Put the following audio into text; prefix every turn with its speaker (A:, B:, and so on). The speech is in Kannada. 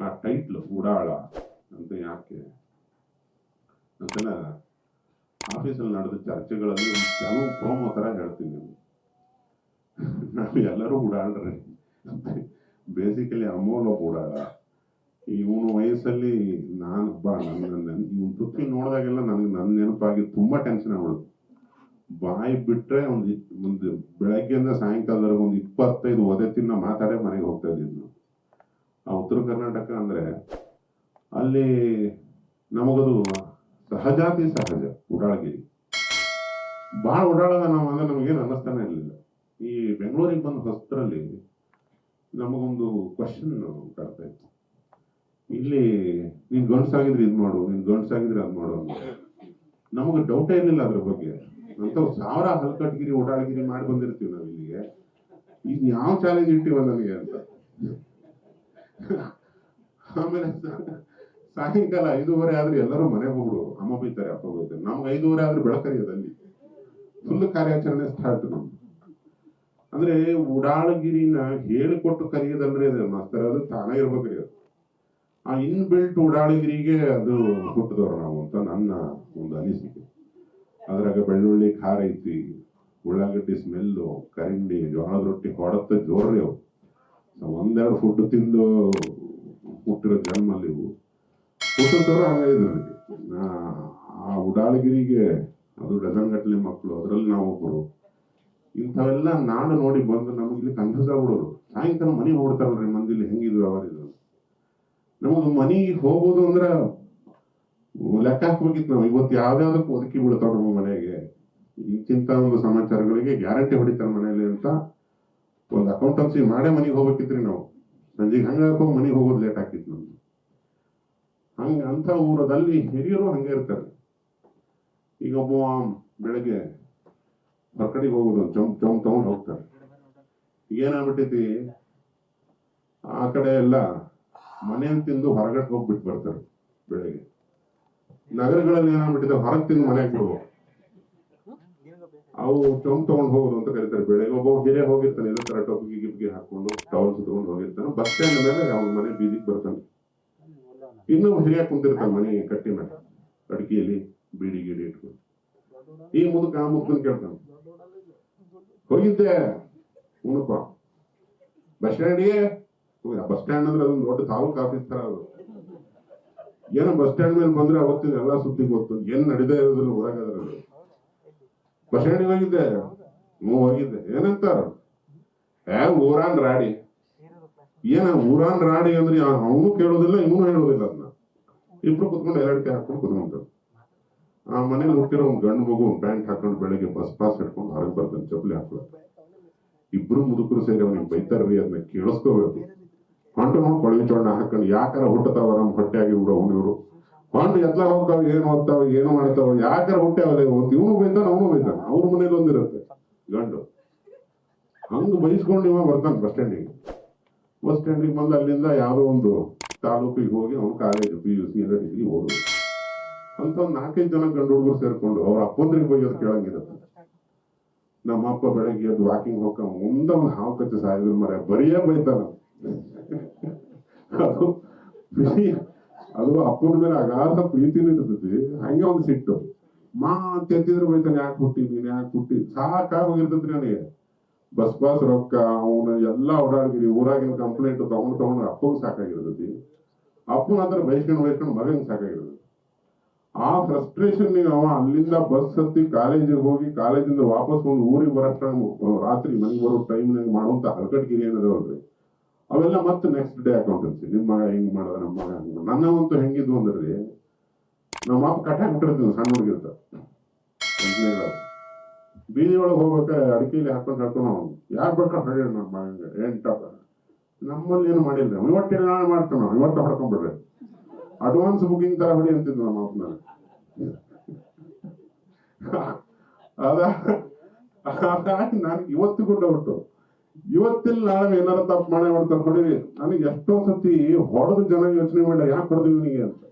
A: ಆ ಟೈಟ್ಲು ಉಡಾಳ ಅಂತ ಯಾಕೆ? ಅಂತೆಲ್ಲ ಆಫೀಸಲ್ಲಿ ನಡೆದ ಚರ್ಚೆಗಳಲ್ಲಿ ಕೆಲವು ಪ್ರೋಮೋ ಥರ ಹೇಳ್ತೀನಿ ನಾನು ನಾವು ಎಲ್ಲರೂ ಉಡಾಳ್ರಿ ಬೇಸಿಕಲಿ ಅಮೋಲ್ ಉಡಾಳ ಇವನು ವಯಸ್ಸಲ್ಲಿ ಬಾ ನನ್ನ ಇವನ್ ತುತ್ತಿ ನೋಡಿದಾಗೆಲ್ಲ ನನಗೆ ನನ್ನ ನೆನಪಾಗಿ ತುಂಬಾ ಟೆನ್ಷನ್ ಆಗ್ಬಿಡುದು ಬಾಯಿ ಬಿಟ್ಟರೆ ಒಂದು ಒಂದು ಬೆಳಗ್ಗೆಯಿಂದ ಸಾಯಂಕಾಲದವರೆಗೆ ಒಂದು ಇಪ್ಪತ್ತೈದು ಒದೆ ತಿನ್ನ ಮಾತಾಡೇ ಮನೆಗೆ ಹೋಗ್ತಾ ಇದ್ದಿದ್ದು ನಾವು. ಆ ಉತ್ತರ ಕರ್ನಾಟಕ ಅಂದ್ರೆ ಅಲ್ಲಿ ನಮಗದು ಸಹಜಾತಿ ಸಹಜ ಉಡಾಳಗಿರಿ. ಭಾಳ ಉಡಾಳದ ನಾವು ಅಂದ್ರೆ ನಮಗೇನು ಅನ್ನಿಸ್ತಾನೆ ಇರಲಿಲ್ಲ. ಈ ಬೆಂಗಳೂರಿಗೆ ಬಂದ ಹೊಸದ್ರಲ್ಲಿ ನಮಗೊಂದು ಕ್ವಶನ್ ಕಾಡ್ತಾ ಇತ್ತು. ಇಲ್ಲಿ ನೀನ್ ಗಂಡ್ಸಾಗಿದ್ರೆ ಇದು ಮಾಡು, ನೀನ್ ಗಂಡ್ಸಾಗಿದ್ರೆ ಅದು ಮಾಡು ಅಂತ ನಮಗೆ ಡೌಟೇ ಇರಲಿಲ್ಲ ಅದ್ರ ಬಗ್ಗೆ. ಅಂತ ಸಾವಿರ ಹಲ್ಕಟ್ಗಿರಿ ಓಡಾಡಗಿರಿ ಮಾಡಿ ಬಂದಿರ್ತೀವಿ ನಾವು ಇಲ್ಲಿಗೆ ಇದು ಯಾವ ಚಾಲೆಂಜ್ ಇಟ್ಟಿವ ನನಗೆ ಅಂತ. ಆಮೇಲೆ ಸಾಯಂಕಾಲ ಐದೂವರೆ ಆದ್ರೆ ಎಲ್ಲರೂ ಮನೆಗೆ ಹೋಗ್ಬಿಡು. ಅಮ್ಮ ಬೈತಾರೆ, ಅಪ್ಪ ಬೈತಾರೆ. ನಮ್ಗೆ ಐದೂವರೆ ಆದ್ರೆ ಬೆಳಕರಿಯೋದಲ್ಲಿ ಫುಲ್ ಕಾರ್ಯಾಚರಣೆ ಸ್ಟಾರ್ಟ್ ನಮ್ದು. ಅಂದ್ರೆ ಉಡಾಳಗಿರಿನ ಹೇಳಿಕೊಟ್ಟು ಕರೆಯೋದಲ್ರಿ ಅದೇ ಮಾಸ್ತರ, ಅದು ತಾನೇ ಇರ್ಬೇಕ್ರಿ ಅದು. ಆ ಇನ್ ಬಿಲ್ಟ್ ಉಡಾಳಗಿರಿಗೆ ಅದು ಹುಟ್ಟಿದವ್ರು ನಾವು ಅಂತ ನನ್ನ ಒಂದು ಅನಿಸಿಕೆ. ಅದ್ರಾಗ ಬೆಳ್ಳುಳ್ಳಿ ಖಾರ ಐತಿ, ಉಳ್ಳಾಗಡ್ಡಿ ಸ್ಮೆಲ್ಲು ಕರಿಂಡಿ, ಜೋಳದ ರೊಟ್ಟಿ, ಹೊಡೆತ ಜೋರ್ರಿ ಅವು. ಒಂದೆರಡು ಫುಡ್ ತಿಂದು ಹುಟ್ಟಿರೋ ಜನ್ಮ ಇವು. ಹುಟ್ಟಿದವರು ನನಗೆ. ಆ ಉಡಾಳಗಿರಿಗೆ, ಅದು ಡಜನ್ ಗಟ್ಟಲೆ ಮಕ್ಕಳು ಅದರಲ್ಲಿ ನಾವು ಒಬ್ಬರು ಇಂಥವೆಲ್ಲ ನಾಡು ನೋಡಿ ಬಂದು ನಮಗೆ ಇಲ್ಲಿ ಕನ್ಫ್ಯೂಸ್ ಆಗ್ಬಿಡೋದು ಸಾಯಂಕಾಲ ಮನೆಗೆ ಹೋಗ್ತಾರಲ್ರಿ ಮಂದಿಲಿ ಹೆಂಗಿದು ವ್ಯವಹಾರ ಇದು. ನಮಗೆ ಮನೆಗೆ ಹೋಗೋದು ಅಂದ್ರ ಲೆಕ್ಕ ಹಾಕ್ಬೇಕಿತ್ತು ನಾವು. ಇವತ್ತು ಯಾವ್ದಾದ್ರು ಒದಕಿ ಬಿಡ್ತಾವ ನಮ್ಮ ಮನೆಗೆ. ಇಂತಿಂತ ಒಂದು ಸಮಾಚಾರಗಳಿಗೆ ಗ್ಯಾರಂಟಿ ಹೊಡಿತಾರೆ ಮನೆಯಲ್ಲಿ ಅಂತ ಒಂದು ಅಕೌಂಟನ್ಸಿ ಮಾಡೇ ಮನೆಗೆ ಹೋಗ್ಬೇಕಿತ್ರಿ ನಾವು. ಸಂಜೆಗೆ ಹಂಗ ಹೋಗಿ ಮನೆಗೆ ಹೋಗೋದು ಲೇಟ್ ಆಗ್ತಿತ್ತು ನಮ್ದು. ಹಂಗ ಅಂತ ಊರದಲ್ಲಿ ಹಿರಿಯರು ಹಂಗೆ ಇರ್ತಾರೆ. ಈಗ ಒಬ್ಬ ಬೆಳಗ್ಗೆ ಹೊರಗಡೆಗೆ ಹೋಗೋದು, ಜಂಪ್ ಜಂಪ್ ತಗೊಂಡು ಹೋಗ್ತಾರೆ. ಏನಾಗ್ಬಿಟ್ಟೈತಿ? ಆ ಕಡೆ ಎಲ್ಲ ಮನೆಯನ್ನು ತಿಂದು ಹೊರಗಡೆ ಹೋಗ್ಬಿಟ್ಟು ಬರ್ತಾರೆ ಬೆಳಗ್ಗೆ. ನಗರಗಳಲ್ಲಿ ಏನಾಗ್ಬಿಟ್ಟಿದೆ? ಹೊರಗೆ ತಿಂದು ಮನೆಗೆ ಬಿಡ್ಬೇಕು ಅವು ಚೊಂಬ್ ತಗೊಂಡು ಹೋಗೋದು ಅಂತ ಕರೀತಾರೆ ಬೆಳಗ್ಗೆ ಒಬ್ಬ ಹಿರಿಯ ಹೋಗಿರ್ತಾನೆ, ಇದೇ ತರ ಟೊಪ್ಪಿಗೆ ಗಿಪ್ಗೆ ಹಾಕೊಂಡು ಟವಲ್ ಸುತ್ಕೊಂಡು ಹೋಗಿರ್ತಾನೆ. ಬಸ್ ಸ್ಟ್ಯಾಂಡ್ ಮೇಲೆ ಅವ್ನ ಮನೆ ಬೀದಿಗೆ ಬರ್ತಾನೆ. ಇನ್ನೊಬ್ಬ ಹಿರಿಯ ಕುಂತಿರ್ತಾನೆ ಮನೆ ಕಟ್ಟಿ ಮೇಲೆ, ಅಡಿಕೆಯಲ್ಲಿ ಬೀಡಿ ಗಿಡಿ ಇಟ್ಕೊಂಡು. ಈ ಮುದುಕ ಆ ಮುದುಕನ್ ಕೇಳ್ತಾನೆ, ಹೋಗಿದ್ದೆ ಉಣಪ್ಪ ಬಸ್ ಸ್ಟ್ಯಾಂಡಿಗೆ ಬಸ್ ಸ್ಟ್ಯಾಂಡ್ ಅಂದ್ರೆ ಅದೊಂದು ದೊಡ್ಡ ತಾಲೂಕು ಆಫೀಸ್ ತರ ಅದು. ಏನೋ ಬಸ್ ಸ್ಟ್ಯಾಂಡ್ ಮೇಲೆ ಬಂದ್ರೆ ಅವತ್ತಿನ ಎಲ್ಲಾ ಸುದ್ದಿ ಗೊತ್ತು. ಏನ್ ನಡೀತಾ ಇರೋದ್ರಲ್ಲಿ ಊರಾಗದ್ರಲ್ಲಿ ಬಸ್ ಸ್ಟ್ಯಾಂಡಿಗೆ ಹೋಗಿದ್ದೆ ಹ್ಞೂ, ಹೋಗಿದ್ದೆ. ಏನಂತಾರ? ಏ, ಊರಾನ್ ರಾಡಿ ಏನ ಊರಾನ್ ರಾಡಿ ಅಂದ್ರೆ ಅವನು ಕೇಳೋದಿಲ್ಲ, ಇವನು ಹೇಳೋದಿಲ್ಲ ಅದನ್ನ ಇಬ್ರು ಕುತ್ಕೊಂಡು ಎರಡಕ್ಕೆ ಹಾಕೊಂಡು ಕುತ್ಕೊಂತಾರೆ ಆ ಮನೇಲಿ ಹುಟ್ಟಿರೋ ಒಂದು ಗಂಡು ಮಗು ಪ್ಯಾಂಟ್ ಹಾಕೊಂಡು ಬೆಳಿಗ್ಗೆ ಬಸ್ ಪಾಸ್ ಹಿಡ್ಕೊಂಡು ಹೊರಗೆ ಬರ್ತಾನೆ, ಚಪ್ಪಲಿ ಹಾಕೊಳ್ಳೋ ಇಬ್ರು ಮುದುಕರು ಸೇರಿ ಅವನಿಗೆ ಬೈತಾರ್ರಿ ಅದನ್ನ ಕೇಳಿಸ್ಕೋಬೇಕು. ಹೊಂಟು ನೋಡಿ, ಕೊಳವಿ ಚೋಣ ಹಾಕೊಂಡು, ಯಾಕಾರ ಹುಟ್ಟತಾವ ನಮ್ಮ ಹೊಟ್ಟೆಯಾಗಿ ಬಿಡು ಅವನು ಇವರು. ಹೊಂಟು ಎತ್ಲ ಹೋಗ್ತಾವ, ಏನು ಓದ್ತಾವ, ಏನು ಮಾಡ್ತಾವ, ಯಾಕಾರ ಹುಟ್ಟ್ಯಾವಲ್ಲ ಇವನು ಬೈತಾನ, ಅವನು ಬೈತಾನ ಅವ್ರ ಮನೇಲಿ ಒಂದಿರುತ್ತೆ ಗಂಡು ಹಂಗ ಬೈಸ್ಕೊಂಡು ಇವಾಗ ಬರ್ತಾನೆ ಬಸ್ ಸ್ಟ್ಯಾಂಡಿಗೆ. ಬಸ್ ಸ್ಟ್ಯಾಂಡಿಗೆ ಬಂದು ಅಲ್ಲಿಂದ ಯಾರೋ ಒಂದು ತಾಲೂಕಿಗೆ ಹೋಗಿ ಅವನು ಕಾಲೇಜ್ ಪಿ ಯು ಸಿ ಎಲ್ಲ ಡಿಗ್ರಿ ಹೋದ್ರು ಅಂತ ಒಂದು ನಾಲ್ಕೈದು ಜನ ಗಂಡು ಹುಡುಗರು ಸೇರ್ಕೊಂಡು ಅವ್ರ ಅಪ್ಪಂದ್ರಿಗೆ ಬೈಯೋದು ಕೇಳಂಗಿರುತ್ತೆ. ನಮ್ಮ ಅಪ್ಪ ಬೆಳಗ್ಗೆ ಅದು ವಾಕಿಂಗ್ ಹೋಗ ಮುಂದೆ ಒಂದು ಹಾವು ಕಚ್ಚಿ ಸಾಯಿದ್ರು ಮರ ಬರಿಯೇ ಬೈತಾನ. ಅದು ಅದು ಅಪ್ಪನ ಮೇಲೆ ಅಗಾಧ ಪ್ರೀತಿನೂ ಇರ್ತೈತಿ. ಹಂಗೆ ಒಂದು ಸಿಟ್ಟು. ಮಾ ಅಂತ ಎತ್ತಿದ್ರೆ ಬೈತಾನೆ ಯಾಕೆ ಹುಟ್ಟಿ ನೀನು ಯಾಕೆ ಹುಟ್ಟಿ ಸಾಕಾಗಿ ಹೋಗಿರ್ತೈತ್ರಿ ನನಗೆ. ಬಸ್ ಪಾಸ್ ರೊಕ್ಕ ಅವನು ಎಲ್ಲ ಓಡಾಡಿದ್ರಿ ಊರಾಗಿನ ಕಂಪ್ಲೇಂಟ್ ತಗೊಂಡು ತಗೊಂಡು ಅಪ್ಪಗೂ ಸಾಕಾಗಿರ್ತೈತಿ ಅಪ್ಪನ ಹತ್ರ ಬೈಸ್ಕೊಂಡು ಬೈಸ್ಕೊಂಡು ಮಗಂಗ್ ಸಾಕಾಗಿರ್ತೈತಿ ಆ ಫ್ರಸ್ಟ್ರೇಷನ್ ಅವ ಅಲ್ಲಿಂದ ಬಸ್ ಹತ್ತಿ ಕಾಲೇಜಿಗೆ ಹೋಗಿ ಕಾಲೇಜಿಂದ ವಾಪಸ್ ಒಂದು ಊರಿಗೆ ಬರಷ್ಟ ರಾತ್ರಿ ಮನೆಗೆ ಬರೋ ಟೈಮ್ನಾಗ ಮಾಡುವಂತ ಹರಕಟ್ಗಿರಿ ಏನದವಲ್ರಿ ಅವೆಲ್ಲ ಮತ್ತೆ ನೆಕ್ಸ್ಟ್ ಡೇ ಅಕೌಂಟೆನ್ಸಿ ನಿಮ್ಮ ಮಗ ಹಿಂಗ್ ಮಾಡದ ನಮ್ಮ ಮಗ ಹಂಗ ನನ್ನ ಅಂತೂ ಹೆಂಗಿದ್ವು ಅಂದ್ರಿ ನಮ್ಮ ಅಪ್ಪ ಕಟ್ಟಾಕ್ಬಿಟ್ಟಿರ್ತೀವಿ ಸಣ್ಣ ಹುಡುಗಿರ್ತ ಬೀದಿ ಒಳಗೆ ಹೋಗ್ಬೇಕ ಅಡಿಕೆಲಿ ಹಾಕೊಂಡು ಹಾಕೊಂಡು ಯಾರು ಬರ್ಕೊಂಡು ಹೊಡಿ ನಮ್ಮ ಎಂಟಪ್ಪ ನಮ್ಮಲ್ಲಿ ಏನು ಮಾಡಿಲ್ಲ. ಇವತ್ತಿನ ನಾಳೆ ಮಾಡ್ತಾನ? ಇವತ್ತು ಹೊಡ್ಕೊಂಡ್ಬಿಡ್ರಿ. ಅಡ್ವಾನ್ಸ್ ಬುಕಿಂಗ್ ತರ ಹೊಡಿ ಅಂತಿದ್ವು ನಮ್ಮ ಅಪ್ಪನ. ಅದ ನಾನು ಇವತ್ತಿಗೂ ಡೌಟು. ಇವತ್ತಿಲ್ಲ ನಾಳೆ ಏನಾರ ತಪ್ಪು ಮಾಡಿ ಮಾಡ್ತಾರೆ ಹೊಡಿರಿ. ನನಗೆ ಎಷ್ಟೋ ಸತಿ ಹೊಡೆದು ಜನ ಯೋಚನೆ ಮಾಡಿ ಯಾಕೆ ಹೊಡೆದು ಇವನಿಗೆ ಅಂತ.